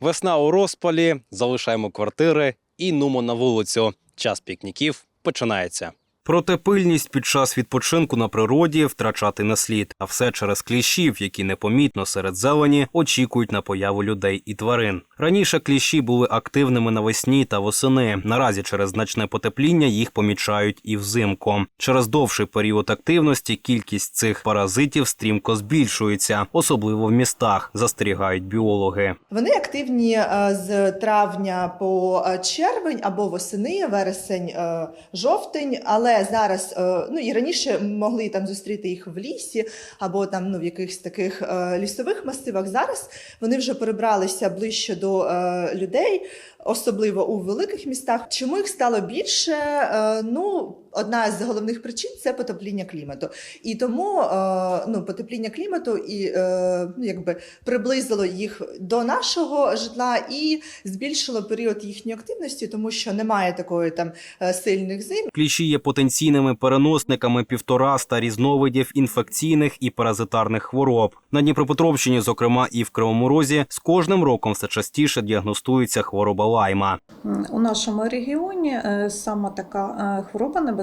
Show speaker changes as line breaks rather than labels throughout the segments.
Весна у розпалі, залишаємо квартири і нумо на вулицю. Час пікніків починається. Проте пильність під час відпочинку на природі втрачати не слід, а все через кліщів, які непомітно серед зелені очікують на появу людей і тварин. Раніше кліщі були активними навесні та восени. Наразі через значне потепління їх помічають і взимку. Через довший період активності кількість цих паразитів стрімко збільшується, особливо в містах, застерігають біологи.
Вони активні е, з травня по е, червень або восени, вересень, е, жовтень. Але зараз е, ну і раніше могли там зустріти їх в лісі або там ну в якихось таких е, лісових масивах. Зараз вони вже перебралися ближче до е, людей, особливо у великих містах. Чому їх стало більше? Ну, одна з головних причин це потепління клімату. І тому е, ну, потепління клімату і е, ну, якби приблизило їх до нашого житла і збільшило період їхньої активності, тому що немає такої там е, сильних зим.
Кліщі є потенційними переносниками півтораста різновидів інфекційних і паразитарних хвороб. На Дніпропетровщині, зокрема, і в Кривому Розі, з кожним роком все частіше діагностується хвороба лайма.
У нашому регіоні саме така хвороба небезпечна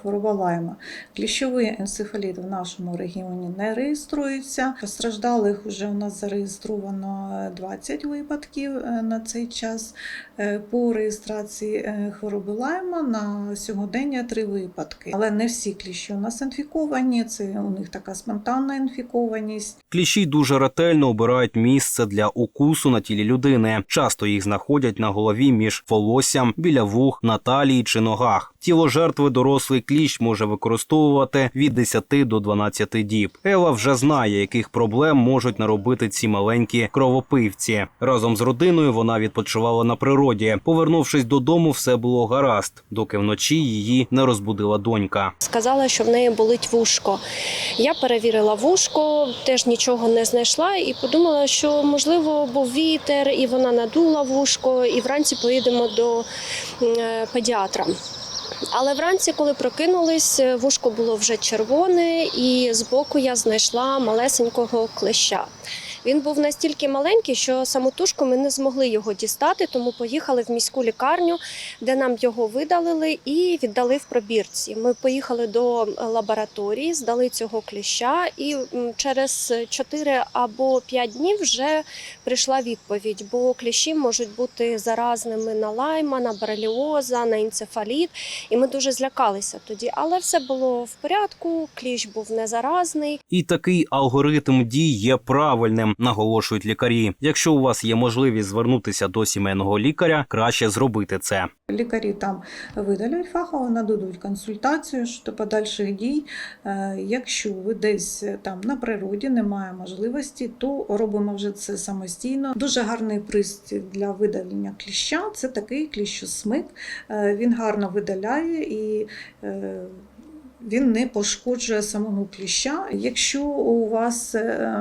хвороба лайма. Кліщовий енцефаліт в нашому регіоні не реєструється. Постраждалих вже у нас зареєстровано е, 20 випадків е, на цей час. Е, По реєстрації е, хвороби лайма на сьогодення три випадки. Але не всі кліщі у нас інфіковані. Це у них така спонтанна інфікованість.
Кліщі дуже ретельно обирають місце для укусу на тілі людини. Часто їх знаходять на голові між волоссям, біля вух, на талії чи ногах. Тіло жертви дорослий кліщ може використовувати від 10 до 12 діб. Ева вже знає, яких проблем можуть наробити ці маленькі кровопивці. Разом з родиною вона відпочивала на природі. Повернувшись додому, все було гаразд, доки вночі її не розбудила донька.
Сказала, що в неї болить вушко. Я перевірила вушко, теж нічого не знайшла і подумала, що можливо був вітер, і вона надула вушко, і вранці поїдемо до е, педіатра. Але вранці, коли прокинулись, вушко було вже червоне, і збоку я знайшла малесенького клеща. Він був настільки маленький, що самотужку ми не змогли його дістати, тому поїхали в міську лікарню, де нам його видалили і віддали в пробірці. Ми поїхали до лабораторії, здали цього кліща, і через 4 або 5 днів вже прийшла відповідь, бо кліщі можуть бути заразними на лайма, на бореліоза, на енцефаліт. І ми дуже злякалися тоді. Але все було в порядку, кліщ був не заразний.
І такий алгоритм дій є правильним, наголошують лікарі. Якщо у вас є можливість звернутися до сімейного лікаря, краще зробити це.
Лікарі там видалять фахово, нададуть консультацію щодо подальших дій. Е, Якщо ви десь е, там на природі немає можливості, то робимо вже це самостійно. Дуже гарний пристрій для видалення кліща це такий кліщосмик. Е, Він гарно видаляє і він не пошкоджує самого кліща. Якщо у вас е,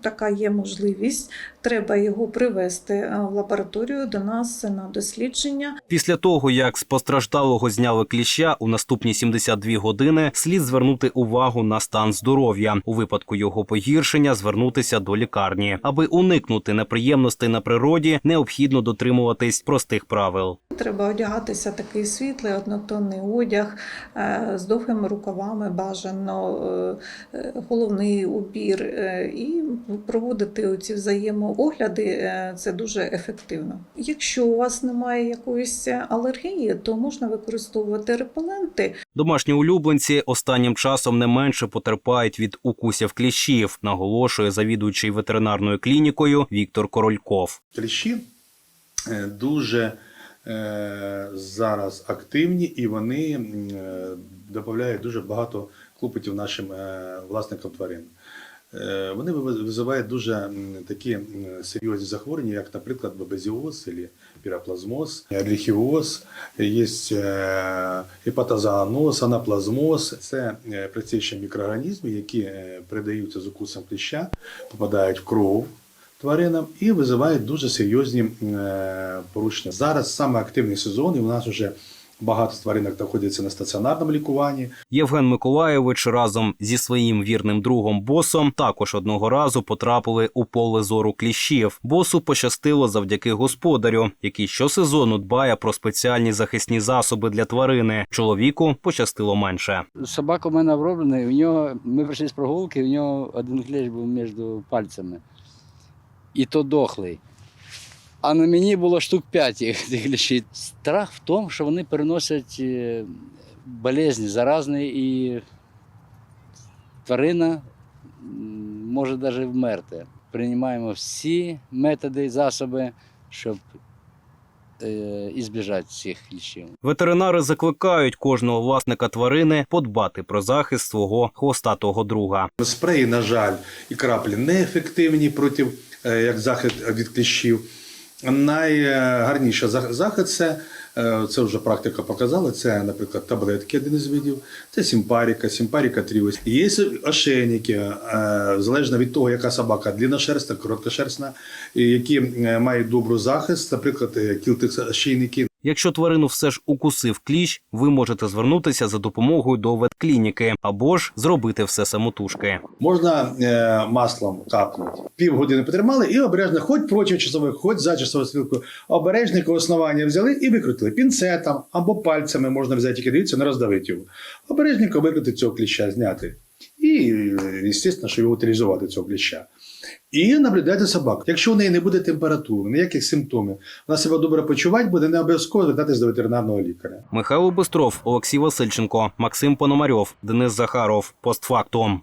така є можливість, треба його привезти е, в лабораторію до нас на дослідження.
Після того, як з постраждалого зняли кліща, у наступні 72 години слід звернути увагу на стан здоров'я. У випадку його погіршення звернутися до лікарні. Аби уникнути неприємностей на природі, необхідно дотримуватись простих правил.
Треба одягатися такий світлий однотонний одяг е, з довгими рукавами, бажано е, головний убір і проводити оці взаємоогляди. Е, Це дуже ефективно. Якщо у вас немає якоїсь алергії, то можна використовувати репеленти.
Домашні улюбленці останнім часом не менше потерпають від укусів кліщів, наголошує завідуючий ветеринарною клінікою Віктор Корольков.
Кліщі е, дуже е, зараз активні і вони е, додають дуже багато клопотів нашим е, власникам тварин. Е, Вони виз- визивають дуже такі серйозні захворювання, як, наприклад, бабезіоз піроплазмоз, ліхіоз, є е, гепатозооноз, анаплазмоз. Це е, простіші мікроорганізми, які передаються з укусом кліща, попадають в кров тваринам і визивають дуже серйозні порушення. Зараз саме активний сезон, і у нас вже Багато тваринок знаходяться на стаціонарному лікуванні.
Євген Миколаєвич разом зі своїм вірним другом босом також одного разу потрапили у поле зору кліщів. Босу пощастило завдяки господарю, який щосезону дбає про спеціальні захисні засоби для тварини. Чоловіку пощастило менше.
Собака у мене оброблений, у нього, ми прийшли з прогулки, у нього один клещ був між пальцями. І то дохлий. А на мені було штук 5 цих кліщів. Страх в тому, що вони переносять е, болезні, заразні, і тварина може навіть вмерти. Приймаємо всі методи і засоби, щоб е, ізбіжати цих кліщів.
Ветеринари закликають кожного власника тварини подбати про захист свого хвостатого друга.
Спреї, на жаль, і краплі неефективні проти е, як захист від кліщів. Найгарніша захід це, е, це вже практика показала. Це, наприклад, таблетки, один із видів, це сімпаріка, сімпаріка тріус. Є ошейники, е, залежно від того, яка собака длинношерстна, короткошерстна, які е, мають добру захист, наприклад, кілтих ошейники.
Якщо тварину все ж укусив кліщ, ви можете звернутися за допомогою до ветклініки або ж зробити все самотужки.
Можна е, маслом капнути. Півгодини потримали і обережно, хоч проти часових, хоч за часову стрілку, обережненько основання взяли і викрутили. Пінцетом або пальцями можна взяти, тільки дивіться, не роздавити його. Обережненько викрути цього кліща, зняти. І, звісно, що його утилізувати цього кліща. І наблюдайте собаку. Якщо у неї не буде температури, ніяких симптомів, вона себе добре почувати буде, не обов'язково звертатись до ветеринарного лікаря.
Михайло Бистров, Олексій Васильченко, Максим Пономарьов, Денис Захаров. Постфактум.